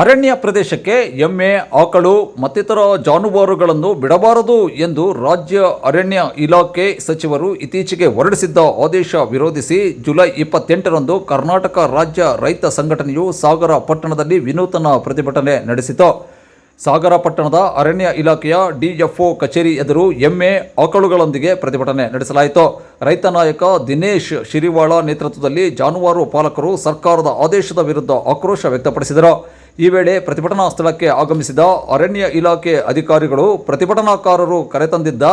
ಅರಣ್ಯ ಪ್ರದೇಶಕ್ಕೆ ಎಮ್ಮೆ, ಆಕಳು ಮತ್ತಿತರ ಜಾನುವಾರುಗಳನ್ನು ಬಿಡಬಾರದು ಎಂದು ರಾಜ್ಯ ಅರಣ್ಯ ಇಲಾಖೆ ಸಚಿವರು ಇತ್ತೀಚೆಗೆ ಹೊರಡಿಸಿದ್ದ ಆದೇಶ ವಿರೋಧಿಸಿ ಜುಲೈ ಇಪ್ಪತ್ತೆಂಟರಂದು ಕರ್ನಾಟಕ ರಾಜ್ಯ ರೈತ ಸಂಘಟನೆಯು ಸಾಗರ ಪಟ್ಟಣದಲ್ಲಿ ವಿನೂತನ ಪ್ರತಿಭಟನೆ ನಡೆಸಿತು. ಸಾಗರ ಪಟ್ಟಣದ ಅರಣ್ಯ ಇಲಾಖೆಯ ಡಿಎಫ್ಒ ಕಚೇರಿ ಎದುರು ಎಮ್ಮೆ ಆಕಳುಗಳೊಂದಿಗೆ ಪ್ರತಿಭಟನೆ ನಡೆಸಲಾಯಿತು. ರೈತ ನಾಯಕ ದಿನೇಶ್ ಶಿರಿವಾಳ ನೇತೃತ್ವದಲ್ಲಿ ಜಾನುವಾರು ಪಾಲಕರು ಸರ್ಕಾರದ ಆದೇಶದ ವಿರುದ್ಧ ಆಕ್ರೋಶ ವ್ಯಕ್ತಪಡಿಸಿದರು. ಈ ವೇಳೆ ಪ್ರತಿಭಟನಾ ಸ್ಥಳಕ್ಕೆ ಆಗಮಿಸಿದ ಅರಣ್ಯ ಇಲಾಖೆ ಅಧಿಕಾರಿಗಳು ಪ್ರತಿಭಟನಾಕಾರರು ಕರೆತಂದಿದ್ದ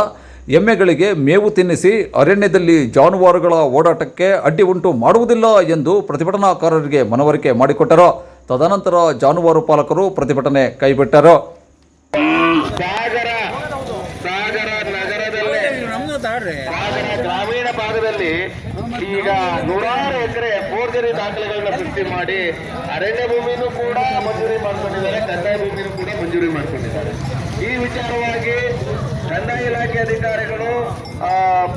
ಎಮ್ಮೆಗಳಿಗೆ ಮೇವು ತಿನ್ನಿಸಿ ಅರಣ್ಯದಲ್ಲಿ ಜಾನುವಾರುಗಳ ಓಡಾಟಕ್ಕೆ ಅಡ್ಡಿ ಉಂಟು ಮಾಡುವುದಿಲ್ಲ ಎಂದು ಪ್ರತಿಭಟನಾಕಾರರಿಗೆ ಮನವರಿಕೆ ಮಾಡಿಕೊಟ್ಟರು. ತದನಂತರ ಜಾನುವಾರು ಪಾಲಕರು ಪ್ರತಿಭಟನೆ ಕೈಬಿಟ್ಟರು ಸಾಗರ ಸಾಗರ ನಗರದಲ್ಲಿ ಸಾಗರ ಗ್ರಾಮೀಣ ಭಾಗದಲ್ಲಿ ಈಗ ನೂರಾರು ಎಕರೆ ಫೋರ್ಜರಿ ದಾಖಲೆಗಳನ್ನ ಸೃಷ್ಟಿ ಮಾಡಿ ಅರಣ್ಯ ಭೂಮಿನೂ ಕೂಡ ಮಂಜೂರಿ ಮಾಡ್ಕೊಂಡಿದ್ದಾರೆ ಕಂದಾಯ ಭೂಮಿನೂ ಕೂಡ ಮಂಜೂರಿ ಮಾಡ್ಕೊಂಡಿದ್ದಾರೆ. ಈ ವಿಚಾರವಾಗಿ ಕಂದಾಯ ಇಲಾಖೆ ಅಧಿಕಾರಿಗಳು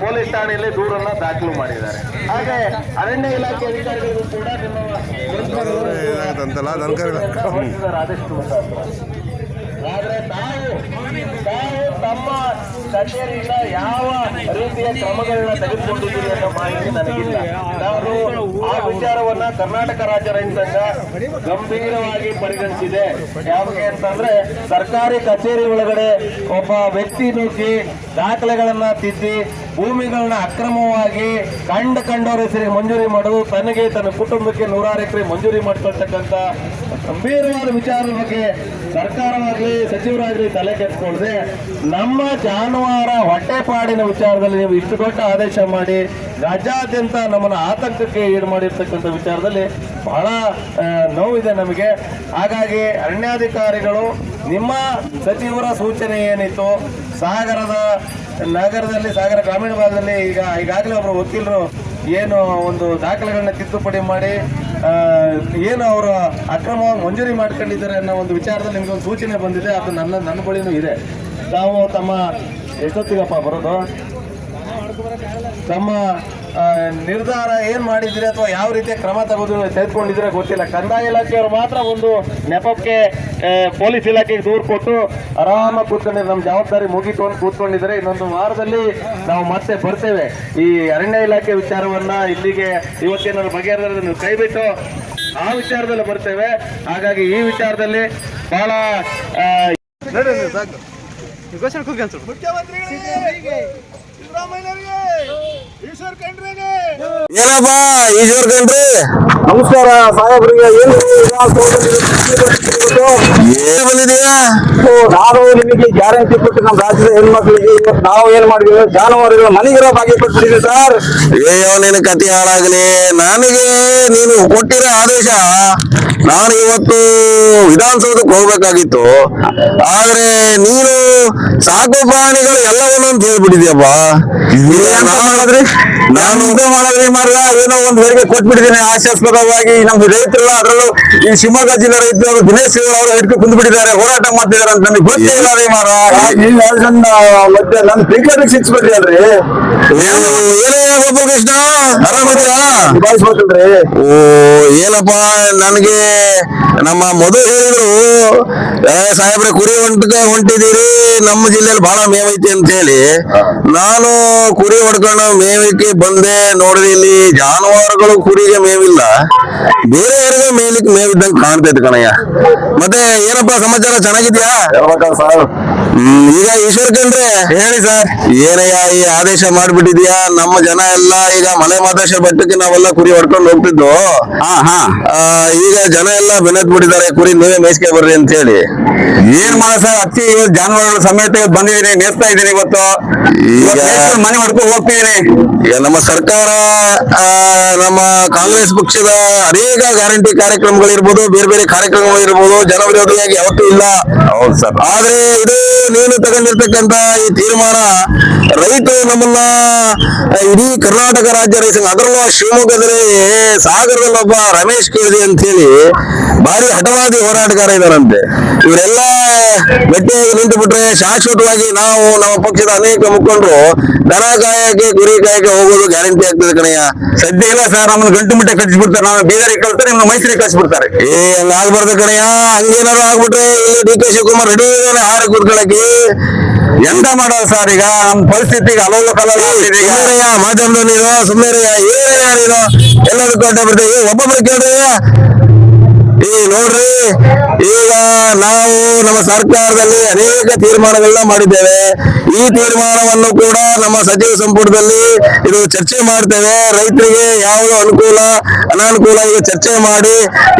ಪೊಲೀಸ್ ಠಾಣೆಯಲ್ಲಿ ದೂರನ್ನ ದಾಖಲು ಮಾಡಿದ್ದಾರೆ. ಹಾಗೆ ಅರಣ್ಯ ಇಲಾಖೆ ಅಧಿಕಾರಿಗಳು ಕೂಡ ನಿಮ್ಮ ಆದಷ್ಟು ಆದರೆ ಆದ್ರೆ ತಾವು ತಮ್ಮ ಕಚೇರಿಯಿಂದ ಯಾವ ರೀತಿಯ ಕ್ರಮಗಳನ್ನ ತೆಗೆದುಕೊಂಡಿದ್ದೀರಿ ಅನ್ನೋ ಮಾಹಿತಿ ನನಗಿಲ್ಲ. ನಾನು ಆ ವಿಚಾರವನ್ನ ಕರ್ನಾಟಕ ರಾಜ್ಯ ರೈತ ಸಂಘ ಗಂಭೀರವಾಗಿ ಪರಿಗಣಿಸಿದೆ. ಯಾವಾಗ ಅಂತಂದ್ರೆ ಸರ್ಕಾರಿ ಕಚೇರಿ ಒಳಗಡೆ ಒಬ್ಬ ವ್ಯಕ್ತಿ ನುಗ್ಗಿ ದಾಖಲೆಗಳನ್ನ ತಿದ್ದಿ ಭೂಮಿಗಳನ್ನ ಅಕ್ರಮವಾಗಿ ಕಂಡ ಕಂಡವರ ಹೆಸರಿಗೆ ಮಂಜೂರಿ ಮಾಡೋದು ತನಗೆ ತನ್ನ ಕುಟುಂಬಕ್ಕೆ ನೂರಾರು ಎಕರೆ ಮಂಜೂರಿ ಮಾಡ್ಕೊಳ್ತಕ್ಕಂಥ ಗಂಭೀರವಾದ ವಿಚಾರದ ಬಗ್ಗೆ ಸರ್ಕಾರವಾಗಲಿ, ಸಚಿವರಾಗಲಿ ತಲೆ ಕೆಡಿಸ್ಕೊಳ್ದೆ, ನಮ್ಮ ಜಾನುವಾರ ಹೊಟ್ಟೆಪಾಡಿನ ವಿಚಾರದಲ್ಲಿ ನೀವು ಇಷ್ಟು ದೊಡ್ಡ ಆದೇಶ ಮಾಡಿ, ರಾಜ್ಯಾದ್ಯಂತ ನಮ್ಮನ್ನು ಆತಂಕಕ್ಕೆ ಈಡು ಮಾಡಿರ್ತಕ್ಕಂಥ ವಿಚಾರದಲ್ಲಿ ಬಹಳ ನೋವಿದೆ ನಮಗೆ. ಹಾಗಾಗಿ ಅರಣ್ಯಾಧಿಕಾರಿಗಳು, ನಿಮ್ಮ ಸಚಿವರ ಸೂಚನೆ ಏನಿತ್ತು, ಸಾಗರದ ನಗರದಲ್ಲಿ, ಸಾಗರ ಗ್ರಾಮೀಣ ಭಾಗದಲ್ಲಿ ಈಗ ಈಗಾಗಲೇ ಒಬ್ಬರು ವಕೀಲರು ಏನು ಒಂದು ದಾಖಲೆಗಳನ್ನ ತಿದ್ದುಪಡಿ ಮಾಡಿ ಏನು ಅವರು ಅಕ್ರಮವಾಗಿ ಮಂಜೂರಿ ಮಾಡ್ಕೊಂಡಿದ್ದಾರೆ ಅನ್ನೋ ಒಂದು ವಿಚಾರದಲ್ಲಿ ನಿಮಗೆ ಒಂದು ಸೂಚನೆ ಬಂದಿದೆ. ಅದು ನನ್ನ ನನ್ನ ಬಳಿನೂ ಇದೆ. ತಾವು ತಮ್ಮ, ಎಷ್ಟೊತ್ತಿಗಪ್ಪ ಬರೋದು? ತಮ್ಮ ನಿರ್ಧಾರ ಏನು ಮಾಡಿದ್ರೆ ಅಥವಾ ಯಾವ ರೀತಿಯ ಕ್ರಮ ತಗೋದು ತೆಗೆದುಕೊಂಡಿದ್ರೆ ಗೊತ್ತಿಲ್ಲ. ಕಂದಾಯ ಇಲಾಖೆಯವರು ಮಾತ್ರ ಒಂದು ನೆಪಕ್ಕೆ ಪೊಲೀಸ್ ಇಲಾಖೆಗೆ ದೂರು ಕೊಟ್ಟು ಆರಾಮ ಕೂತ್ಕೊಂಡಿದ್ದಾರೆ ನಮ್ಮ ಜವಾಬ್ದಾರಿ ಮುಗೀತು ಅಂತ ಕೂತ್ಕೊಂಡಿದ್ದಾರೆ ಇನ್ನೊಂದು ವಾರದಲ್ಲಿ ನಾವು ಮತ್ತೆ ಬರ್ತೇವೆ. ಈ ಅರಣ್ಯ ಇಲಾಖೆ ವಿಚಾರವನ್ನ ಇಲ್ಲಿಗೆ ಇವತ್ತೇನಾದ್ರು ಬಗೆಹರಿದ್ರೆ ಕೈಬಿಟ್ಟು ಕೈ ಬಿಟ್ಟು ಆ ವಿಚಾರದಲ್ಲಿ ಬರ್ತೇವೆ. ಹಾಗಾಗಿ ಈ ವಿಚಾರದಲ್ಲಿ ಬಹಳ ಏನಪ್ಪ ಈಶ್ವರ್ ಕಂಡ್ರಿ ನಮಸ್ಕಾರ ಸಾಹೇಬ್ರಿಗೆ ಏನು ಏನ್ ಬಂದಿದೀಯಾ ನಾವು ನಿಮಗೆ ಗ್ಯಾರಂಟಿ ಕೊಟ್ಟು ನಮ್ಮ ರಾಜ್ಯದ ಹೆಣ್ಮಕ್ಳಿಗೆ ಇವತ್ತು ನಾವು ಏನ್ ಮಾಡಿದೀವಿ? ಜಾನುವಾರುಗಳ ಮನೆಗಿರೋ ಭಾಗ್ಯ ಕೊಟ್ಬಿಟ್ಟಿದ್ದೀವಿ ಸರ್. ಅಯ್ಯೋ ನಿನ್ನ ಕತೆ ಹಾಳಾಗ್ಲಿ. ನನಗೆ ನೀನು ಕೊಟ್ಟಿರೋ ಆದೇಶ ನಾನು ಇವತ್ತು ವಿಧಾನಸೌಧಕ್ಕೆ ಹೋಗ್ಬೇಕಾಗಿತ್ತು. ಆದ್ರೆ ನೀನು ಸಾಕು ಪ್ರಾಣಿಗಳು ಎಲ್ಲವನ್ನೂ ಅಂತ ಹೇಳ್ಬಿಟ್ಟಿದ್ಯಪ್ಪ. ಮಾಡಿದ್ರಿ ನಾನು ಮಾಡಿದ್ರಿ ಮಾರ್ಗ ಏನೋ ಒಂದ್ ಬೇರೆ ಕೊಟ್ಬಿಟ್ಟಿದ್ದೀನಿ ಆಶಾಸ್ಪದವಾಗಿ ನಮ್ಮ ರೈತರೆಲ್ಲ ಅದರಲ್ಲೂ ಈ ಶಿವಮೊಗ್ಗ ಜಿಲ್ಲೆ ರೈತರು ದಿನೇಶ್ ಅವರು ಹಿಡ್ಕೊಂಡು ಕುಂದ್ಬಿಟ್ಟಿದ್ದಾರೆ ಹೋರಾಟ ಮಾಡ್ತಿದ್ದಾರೆ ಅಂತ ನಮಗೆ ಗೊತ್ತಿಲ್ಲ ರೀ ಮಾರ ಮತ್ತೆ ನನ್ನ ಸ್ಪೀಕರ್ ಸಿಕ್ಸ್ಬಿಟ್ರಿ ಅಲ್ರಿ. ಏನು ಗೋಪಾಲಕೃಷ್ಣ ಆರಾಮಿದ್ದೀರಾ ನಿಭಾಯಿಸ್ಬೇಕಲ್ರಿ ಓ ಏನಪ್ಪಾ ನನಗೆ ನಮ್ಮ ಮಧು ಹೇಳಿದ್ರು ಸಾಹೇಬ್ರೆ ಕುರಿ ಹೊಂಟ ಹೊಂಟಿದ್ದೀರಿ ನಮ್ಮ ಜಿಲ್ಲೆಯಲ್ಲಿ ಬಹಳ ಮೇವೈತಿ ಅಂತ ಹೇಳಿ. ನಾನು ಕುರಿ ಹೊಡ್ಕೊಂಡು ಮೇವಕ್ಕೆ ಬಂದೆ ನೋಡ್ರಿ ಇಲ್ಲಿ ಜಾನುವಾರುಗಳು ಕುರಿಗೆ ಮೇವಿಲ್ಲ. ಬೇರೆ ಮೇಲಿಕ್ ಮೇಲಿದ್ದಂಗೆ ಕಾಣ್ತೈತೆ ಕಣಯ್ಯ. ಮತ್ತೆ ಏನಪ್ಪಾ ಸಮಾಚಾರ ಚೆನ್ನಾಗಿದ್ಯಾ ಹೇಳ್ಬೇಕಲ್ಲ ಸರ್. ಹ್ಮ್, ಈಗ ಈಶ್ವರ ಕಂಡ್ರೆ ಹೇಳಿ ಸರ್. ಏನಯ್ಯ ಈ ಆದೇಶ ಮಾಡ್ಬಿಟ್ಟಿದ್ಯಾ? ನಮ್ಮ ಜನ ಎಲ್ಲ ಈಗ ಮಲೆ ಮಾದೇಶ ಬೆಟ್ಟಕ್ಕೆ ನಾವೆಲ್ಲ ಕುರಿ ಹೊಡ್ಕೊಂಡು ಹೋಗ್ತಿದ್ದು. ಹಾ ಹಾ. ಆ, ಈಗ ಜನ ಎಲ್ಲ ಬೆನ್ನತ್ ಬಿಟ್ಟಿದ್ದಾರೆ ಕುರಿ ನೀವೇ ಮೇಯ್ಸ್ಕೆ ಬರ್ರಿ ಅಂತ ಹೇಳಿ ಏನ್ ಮಾಡ ಸರ್? ಅತ್ತಿ ಇವತ್ತು ಜಾನುವಾರುಗಳ ಸಮೇತ ಇವತ್ತು ಬಂದಿದ್ದೀನಿ. ಇದ್ದೀರಿ ಇದ್ದೀನಿ ಇವತ್ತು. ಈಗ ಇವತ್ತು ಮನೆ ಹೊಡ್ಕೊಂಡು ಹೋಗ್ತಿದ್ದೀನಿ. ಈಗ ನಮ್ಮ ಸರ್ಕಾರ ಆ, ನಮ್ಮ ಕಾಂಗ್ರೆಸ್ ಪಕ್ಷದ ಅನೇಕ ಗ್ಯಾರಂಟಿ ಕಾರ್ಯಕ್ರಮಗಳಿರ್ಬೋದು ಬೇರೆ ಬೇರೆ ಕಾರ್ಯಕ್ರಮಗಳಿರ್ಬೋದು ಜನವಿರೋಧಿಯಾಗಿ ಯಾವತ್ತೂ ಇಲ್ಲ. ಹೌದು ಸರ್. ಆದ್ರೆ ಇದು ನೀನು ತಗೊಂಡಿರ್ತಕ್ಕಂತ ಈ ತೀರ್ಮಾನ ರೈತರು ನಮ್ಮನ್ನ ಇಡೀ ಕರ್ನಾಟಕ ರಾಜ್ಯ ರೈತ ಅದರಲ್ಲೂ ಶಿವಮೊಗ್ಗದಲ್ಲಿ ಸಾಗರದಲ್ಲೊಬ್ಬ ರಮೇಶ್ ಕೇಳಿ ಅಂತ ಹೇಳಿ ಭಾರಿ ಹಠವಾದಿ ಹೋರಾಟಗಾರ ಇದಾರಂತೆ. ಇವರೆಲ್ಲ ಗಟ್ಟಿಯಾಗಿ ನಿಂತು ಬಿಟ್ರೆ ಶಾಶ್ವತವಾಗಿ ನಾವು ನಮ್ಮ ಪಕ್ಷದ ಅನೇಕ ಮುಖಂಡರು ದನ ಕಾಯಕ್ಕೆ ಗುರಿ ಕಾಯಕ್ಕೆ ಹೋಗೋದು ಗ್ಯಾರಂಟಿ ಆಗ್ತದೆ ಕಣಯ್ಯ. ಸದ್ಯ ಇಲ್ಲ ಸರ್ ನಮ್ಮನ್ನು ಗಂಟು ಮುಟ್ಟೆ ಕಟ್ಟಿಸ್ಬಿಡ್ತಾರೆ ನಾವು ಬೀದರಿಗೆ ಕಳ್ತಾರೆ ನಿಮ್ಮ ಮೈಸೂರಿಗೆ ಕಳಿಸ್ಬಿಡ್ತಾರೆ ಏ ಹಂಗಾಗ್ಬಾರ್ದು ಕಣಯ್ಯ. ಹಂಗೇನಾರು ಆಗ್ಬಿಟ್ರೆ ಇಲ್ಲಿ ಡಿ ಕೆ ಶಿವಕುಮಾರ್ ರೆಡಿ ಇದ್ದಾನೆ ಹಾರ ಕೂತ್ಕೊಳ್ಳಕ್ಕೆ ಎಂತ ಮಾಡೋದು ಸರ್ ಈಗ ನಮ್ಮ ಪರಿಸ್ಥಿತಿಗೆ ಅಲೋಲ ಕಲೋಲ ಸುಮ್ಮನೆಯ ಮಾಧ್ಯಮದಲ್ಲಿ ನೀನು ಸುಮ್ಮನೆ ಏನೇನ ನೀನು ಎಲ್ಲದಕ್ಕೂ ಅಡ್ಡ ಬಿಡ್ತೀವಿ ಒಬ್ಬೊಬ್ರು ಕೇಳಿದ್ರೆ ಈ ನೋಡ್ರಿ, ಈಗ ನಾವು ನಮ್ಮ ಸರ್ಕಾರದಲ್ಲಿ ಅನೇಕ ತೀರ್ಮಾನಗಳನ್ನ ಮಾಡಿದ್ದೇವೆ. ಈ ತೀರ್ಮಾನವನ್ನು ಕೂಡ ನಮ್ಮ ಸಚಿವ ಸಂಪುಟದಲ್ಲಿ ಇದು ಚರ್ಚೆ ಮಾಡ್ತೇವೆ. ರೈತರಿಗೆ ಯಾವುದು ಅನುಕೂಲ, ಅನಾನುಕೂಲ ಈಗ ಚರ್ಚೆ ಮಾಡಿ,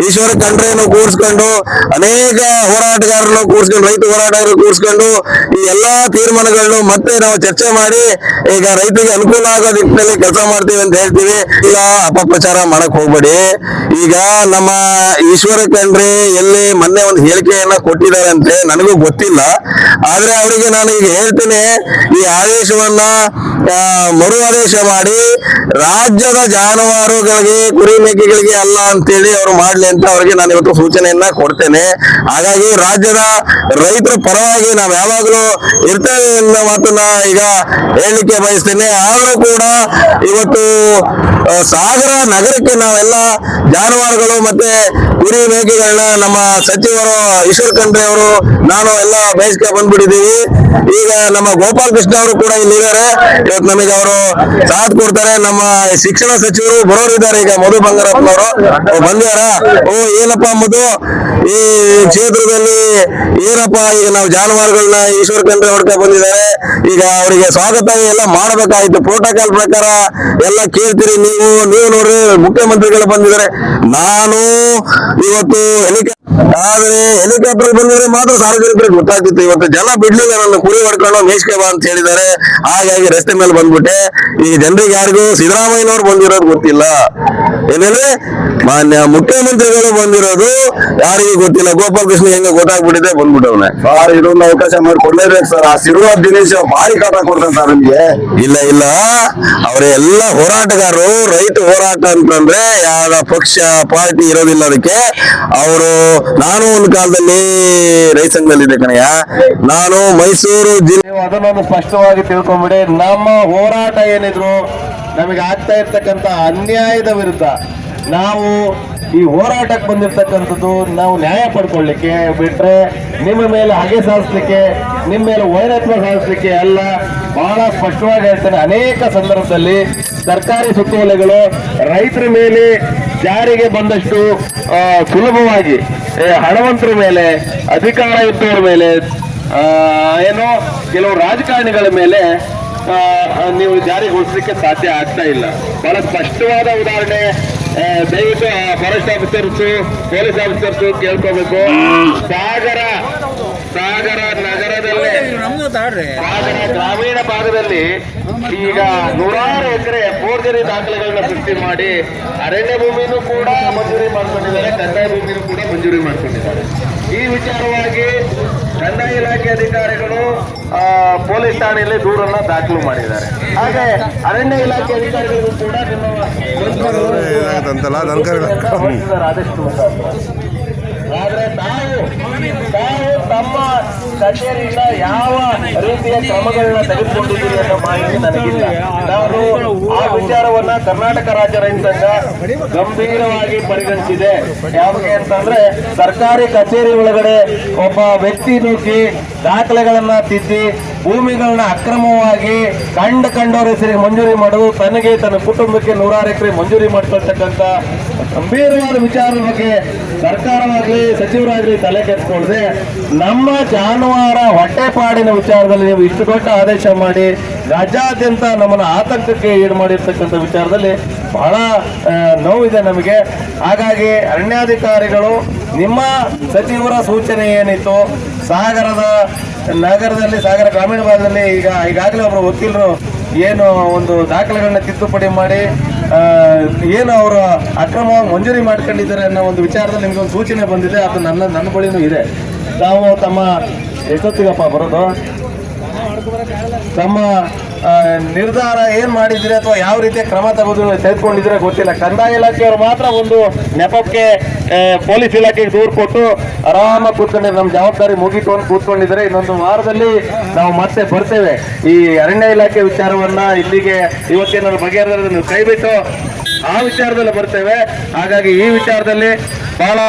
ಈಶ್ವರ ಖಂಡ್ರೆಯನ್ನು ಕೂರಿಸ್ಕೊಂಡು, ಅನೇಕ ಹೋರಾಟಗಾರರನ್ನು ಕೂರಿಸ್ಕೊಂಡು, ರೈತ ಹೋರಾಟಗಾರರು ಕೂರಿಸ್ಕೊಂಡು ಈ ಎಲ್ಲಾ ತೀರ್ಮಾನಗಳನ್ನು ಮತ್ತೆ ನಾವು ಚರ್ಚೆ ಮಾಡಿ, ಈಗ ರೈತರಿಗೆ ಅನುಕೂಲ ಆಗೋ ನಿಟ್ಟಿನಲ್ಲಿ ಕೆಲಸ ಮಾಡ್ತೀವಿ ಅಂತ ಹೇಳ್ತೀವಿ. ಈಗ ಅಪಪ್ರಚಾರ ಮಾಡಕ್ ಹೋಗ್ಬೇಡಿ. ಈಗ ನಮ್ಮ ಈಶ್ವರ ಖಂಡ್ರೆ ಎಲ್ಲಿ ಮೊನ್ನೆ ಒಂದು ಹೇಳಿಕೆಯನ್ನ ಕೊಟ್ಟಿದ್ದಾರಂತೆ, ನನಗೂ ಗೊತ್ತಿಲ್ಲ. ಆದ್ರೆ ಅವರಿಗೆ ನಾನು ಈಗ ಹೇಳ್ತೇನೆ, ಈ ಆದೇಶವನ್ನ ಮರು ಆದೇಶ ಮಾಡಿ ರಾಜ್ಯದ ಜಾನುವಾರುಗಳಿಗೆ ಕುರಿ ಮೇಕೆಗಳಿಗೆ ಅಲ್ಲ ಅಂತೇಳಿ ಅವರು ಮಾಡ್ಲಿ ಅಂತ ಅವರಿಗೆ ನಾನು ಇವತ್ತು ಸೂಚನೆಯನ್ನ ಕೊಡ್ತೇನೆ. ಹಾಗಾಗಿ ರಾಜ್ಯದ ರೈತರ ಪರವಾಗಿ ನಾವು ಯಾವಾಗಲೂ ಇರ್ತೇವೆ ಎನ್ನುವ ಮಾತನ್ನ ಈಗ ಹೇಳಲಿಕ್ಕೆ ಬಯಸ್ತೇನೆ. ಆದರೂ ಕೂಡ ಇವತ್ತು ಸಾಗರ ನಗರಕ್ಕೆ ನಾವೆಲ್ಲ ಜಾನುವಾರುಗಳು ಮತ್ತೆ ಕುರಿ ಮೇಕೆಗಳನ್ನ ನಮ್ಮ ಸಚಿವರು ಈಶ್ವರ್ ಖಂಡ್ರೆ ಅವರು, ನಾನು ಎಲ್ಲ ಬಯಸ್ಕೆ ಬಂದ್ಬಿಟ್ಟಿದ್ದೀವಿ. ಈಗ ನಮ್ಮ ಗೋಪಾಲ್ ಕೃಷ್ಣ ಅವರು ಕೂಡ ಇಲ್ಲಿದ್ದಾರೆ. ಇವತ್ತು ನಮಗೆ ಅವರು ಸಾಥ್ ಕೊಡ್ತಾರೆ. ನಮ್ಮ ಶಿಕ್ಷಣ ಸಚಿವರು ಬರೋರು ಇದ್ದಾರೆ ಈಗ ಮಧು ಬಂಗಾರಪ್ಪ ಅವರು ಬಂದ್ಯಾರ ಓ, ಏನಪ್ಪ ಮಧು? ಈ ಕ್ಷೇತ್ರದಲ್ಲಿ ಏನಪ್ಪ ಈಗ ನಾವು ಜಾನುವಾರುಗಳನ್ನ ಈಶ್ವರ್ ಖಂಡ್ರೆ ಹೊಡ್ಕ ಬಂದಿದ್ದಾರೆ. ಈಗ ಅವರಿಗೆ ಸ್ವಾಗತ ಎಲ್ಲ ಮಾಡಬೇಕಾಯ್ತು. ಪ್ರೋಟೋಕಾಲ್ ಪ್ರಕಾರ ಎಲ್ಲ ಕೇಳ್ತೀರಿ ನೀವು. ನೀವು ನೋಡ್ರಿ ಮುಖ್ಯಮಂತ್ರಿಗಳು ಬಂದಿದ್ದಾರೆ. ನಾನು ಇವತ್ತು ಹೆಲಿಕಾಪ್ಟರ್ ಆದ್ರೆ ಹೆಲಿಕಾಪ್ಟರ್ ಬಂದ್ರೆ ಮಾತ್ರ ಸಾರ್ವಜನಿಕರಿಗೆ ಗೊತ್ತಾಗ್ತಿತ್ತು. ಇವತ್ತು ಜನ ಬಿಡ್ಲಿಲ್ಲ ನನ್ನ ಕುರಿ ಹೊಡ್ಕೊಂಡು ಮೇಷ್ಕೆ ಬಾ ಅಂತ ಹೇಳಿದ್ದಾರೆ. ಹಾಗಾಗಿ ರಸ್ತೆ ಮೇಲೆ ಬಂದ್ಬಿಟ್ಟೆ. ಈ ಜನರಿಗೆ ಯಾರಿಗೂ ಸಿದ್ದರಾಮಯ್ಯನವ್ರು ಬಂದಿರೋದು ಗೊತ್ತಿಲ್ಲ. ಏನಂದ್ರೆ ಮಾನ್ಯ ಮುಖ್ಯಮಂತ್ರಿಗಳು ಬಂದಿರೋದು ಯಾರಿಗೂ ಗೊತ್ತಿಲ್ಲ. ಗೋಪಾಲ್ ಕೃಷ್ಣ ಹೆಂಗ ಗೊತ್ತಾಗ್ಬಿಟ್ಟಿದೆ ಬಂದ್ಬಿಟ್ಟವನೆ. ಸರ್ ಇದೊಂದು ಅವಕಾಶ ಮಾಡಿಕೊಡ್ಲೇಬೇಕು ಸರ್. ಆ ಸಿರುವ ದಿನೇಶ್ ಭಾರಿ ಕಾಟ ಕೊಡ್ತಾರೆ ಸರ್ ನಿಮ್ಗೆ. ಇಲ್ಲ ಇಲ್ಲ. ಅವರೇ ಎಲ್ಲ ಹೋರಾಟಗಾರರು ರೈತ ಹೋರಾಟ ಅಂತಂದ್ರೆ ಯಾವ ಪಕ್ಷ ಪಾರ್ಟಿ ಇರೋದಿಲ್ಲ ಅದಕ್ಕೆ. ಅವರು ನಾನು ಒಂದು ಕಾಲದಲ್ಲಿ ರೈತ ಸಂಘದಲ್ಲಿದ್ದೆ ಕಣಯ್ಯ. ನಾನು ಮೈಸೂರು ಜಿಲ್ಲೆ ಅದನ್ನು ಅದನ್ನೊಂದು ಸ್ಪಷ್ಟವಾಗಿ ತಿಳ್ಕೊಂಬಿಡಿ. ನಮ್ಮ ಹೋರಾಟ ಏನಿದ್ರು ನಮಗೆ ಆಗ್ತಾ ಇರ್ತಕ್ಕಂಥ ಅನ್ಯಾಯದ ವಿರುದ್ಧ ನಾವು ಈ ಹೋರಾಟಕ್ಕೆ ಬಂದಿರ್ತಕ್ಕಂಥದ್ದು ನಾವು ನ್ಯಾಯ ಪಡ್ಕೊಳ್ಳಿಕ್ಕೆ ಬಿಟ್ರೆ ನಿಮ್ಮ ಮೇಲೆ ಹಗೆ ಸಾಧಿಸ್ಲಿಕ್ಕೆ, ನಿಮ್ಮ ಮೇಲೆ ವೈರತ್ವ ಸಾಧಿಸ್ಲಿಕ್ಕೆ ಅಲ್ಲ. ಬಹಳ ಸ್ಪಷ್ಟವಾಗಿ ಹೇಳ್ತೇನೆ, ಅನೇಕ ಸಂದರ್ಭದಲ್ಲಿ ಸರ್ಕಾರಿ ಸುತ್ತೋಲೆಗಳು ರೈತರ ಮೇಲೆ ಜಾರಿಗೆ ಬಂದಷ್ಟು ಸುಲಭವಾಗಿ ಹಣವಂತರ ಮೇಲೆ ಅಧಿಕಾರ ಇದ್ದವರ ಮೇಲೆ ಏನೋ ಕೆಲವು ರಾಜಕಾರಣಿಗಳ ಮೇಲೆ ನೀವು ಜಾರಿಗೊಳಿಸಲಿಕ್ಕೆ ಸಾಧ್ಯ ಆಗ್ತಾ ಇಲ್ಲ. ಬಹಳ ಸ್ಪಷ್ಟವಾದ ಉದಾಹರಣೆ ದಯವಿಟ್ಟು ಫಾರೆಸ್ಟ್ ಆಫೀಸರ್ಸ್ ಪೊಲೀಸ್ ಆಫೀಸರ್ಸ್ ಕೇಳ್ಕೋಬೇಕು. ಸಾಗರ ಸಾಗರ ನಗರದಲ್ಲೇ ಸಾಗರ ಗ್ರಾಮೀಣ ಭಾಗದಲ್ಲಿ ಈಗ ನೂರಾರು ಎಕರೆ ಫೋರ್ಜರಿ ದಾಖಲೆಗಳನ್ನ ಸೃಷ್ಟಿ ಮಾಡಿ ಅರಣ್ಯ ಭೂಮಿನೂ ಕೂಡ ಮಂಜೂರಿ ಮಾಡ್ಕೊಂಡಿದ್ದಾರೆ ಕಂದಾಯ ಭೂಮಿನೂ ಕೂಡ ಮಂಜೂರಿ ಮಾಡ್ಕೊಂಡಿದ್ದಾರೆ. ಈ ವಿಚಾರವಾಗಿ ಕಂದಾಯ ಇಲಾಖೆ ಅಧಿಕಾರಿಗಳು ಪೊಲೀಸ್ ಠಾಣೆಯಲ್ಲಿ ದೂರನ್ನ ದಾಖಲು ಮಾಡಿದ್ದಾರೆ. ಹಾಗೆ ಅರಣ್ಯ ಇಲಾಖೆ ಅಧಿಕಾರಿಗಳು ಕೂಡ ಆದಷ್ಟು ಆದರೆ ಆದ್ರೆ ತಾವು ತಾವು ತಮ್ಮ ಕಚೇರಿಯಿಂದ ಯಾವ ರೀತಿಯ ಕ್ರಮಗಳನ್ನ ತೆಗೆದುಕೊಂಡಿದ್ದೀರಿ ಅನ್ನೋ ಮಾಹಿತಿ ನನಗಿಲ್ಲ. ನಾನು ಆ ವಿಚಾರವನ್ನ ಕರ್ನಾಟಕ ರಾಜ್ಯ ರೈತ ಸಂಘ ಗಂಭೀರವಾಗಿ ಪರಿಗಣಿಸಿದೆ. ಯಾವಾಗ ಅಂತಂದ್ರೆ ಸರ್ಕಾರಿ ಕಚೇರಿ ಒಳಗಡೆ ಒಬ್ಬ ವ್ಯಕ್ತಿ ನುಗ್ಗಿ ದಾಖಲೆಗಳನ್ನ ತಿದ್ದಿ ಭೂಮಿಗಳನ್ನ ಅಕ್ರಮವಾಗಿ ಕಂಡ ಕಂಡವರ ಹೆಸರಿಗೆ ಮಂಜೂರಿ ಮಾಡೋದು ತನಗೆ ತನ್ನ ಕುಟುಂಬಕ್ಕೆ ನೂರಾರು ಎಕರೆ ಮಂಜೂರಿ ಮಾಡ್ಕೊಳ್ತಕ್ಕಂಥ ಗಂಭೀರವಾದ ವಿಚಾರದ ಬಗ್ಗೆ ಸರ್ಕಾರವಾಗಲಿ, ಸಚಿವರಾಗಲಿ ತಲೆ ಕೆಡಿಸ್ಕೊಳ್ದೆ, ನಮ್ಮ ಜಾನುವಾರ ಹೊಟ್ಟೆಪಾಡಿನ ವಿಚಾರದಲ್ಲಿ ನೀವು ಇಷ್ಟು ದೊಡ್ಡ ಆದೇಶ ಮಾಡಿ, ರಾಜ್ಯಾದ್ಯಂತ ನಮ್ಮನ್ನು ಆತಂಕಕ್ಕೆ ಈಡು ಮಾಡಿರ್ತಕ್ಕಂಥ ವಿಚಾರದಲ್ಲಿ ಬಹಳ ನೋವಿದೆ ನಮಗೆ. ಹಾಗಾಗಿ ಅರಣ್ಯಾಧಿಕಾರಿಗಳು ನಿಮ್ಮ ಸಚಿವರ ಸೂಚನೆ ಏನಿತ್ತು? ಸಾಗರದ ನಗರದಲ್ಲಿ, ಸಾಗರ ಗ್ರಾಮೀಣ ಭಾಗದಲ್ಲಿ ಈಗ ಈಗಾಗಲೇ ಒಬ್ಬರು ವಕೀಲರು ಏನು ಒಂದು ದಾಖಲೆಗಳನ್ನ ತಿದ್ದುಪಡಿ ಮಾಡಿ ಏನು ಅವರು ಅಕ್ರಮವಾಗಿ ಮಂಜೂರಿ ಮಾಡ್ಕೊಂಡಿದ್ದಾರೆ ಅನ್ನೋ ಒಂದು ವಿಚಾರದಲ್ಲಿ ನಿಮಗೆ ಒಂದು ಸೂಚನೆ ಬಂದಿದೆ. ಅದು ನನ್ನ ನನ್ನ ಬಳಿನೂ ಇದೆ. ತಾವು ತಮ್ಮ, ಎಷ್ಟೊತ್ತಿಗಪ್ಪ ಬರೋದು? ತಮ್ಮ ನಿರ್ಧಾರ ಏನ್ ಮಾಡಿದ್ರೆ ಅಥವಾ ಯಾವ ರೀತಿಯ ಕ್ರಮ ತಗೋದು ತೆಗೆದುಕೊಂಡಿದ್ರೆ ಗೊತ್ತಿಲ್ಲ. ಕಂದಾಯ ಇಲಾಖೆಯವರು ಮಾತ್ರ ಒಂದು ನೆಪಕ್ಕೆ ಪೊಲೀಸ್ ಇಲಾಖೆಗೆ ದೂರು ಕೊಟ್ಟು ಆರಾಮ ಕೂತ್ಕೊಂಡಿದ್ರೆ ನಮ್ಮ ಜವಾಬ್ದಾರಿ ಮುಗಿತು ಅಂತ ಕೂತ್ಕೊಂಡಿದ್ರೆ ಇನ್ನೊಂದು ವಾರದಲ್ಲಿ ನಾವು ಮತ್ತೆ ಬರ್ತೇವೆ. ಈ ಅರಣ್ಯ ಇಲಾಖೆ ವಿಚಾರವನ್ನ ಇಲ್ಲಿಗೆ ಇವತ್ತೇನಾದ್ರು ಬಗೆಹರಿದ್ರೆ ಕೈಬಿಟ್ಟು ಆ ವಿಚಾರದಲ್ಲಿ ಬರ್ತೇವೆ. ಹಾಗಾಗಿ ಈ ವಿಚಾರದಲ್ಲಿ ಬಹಳ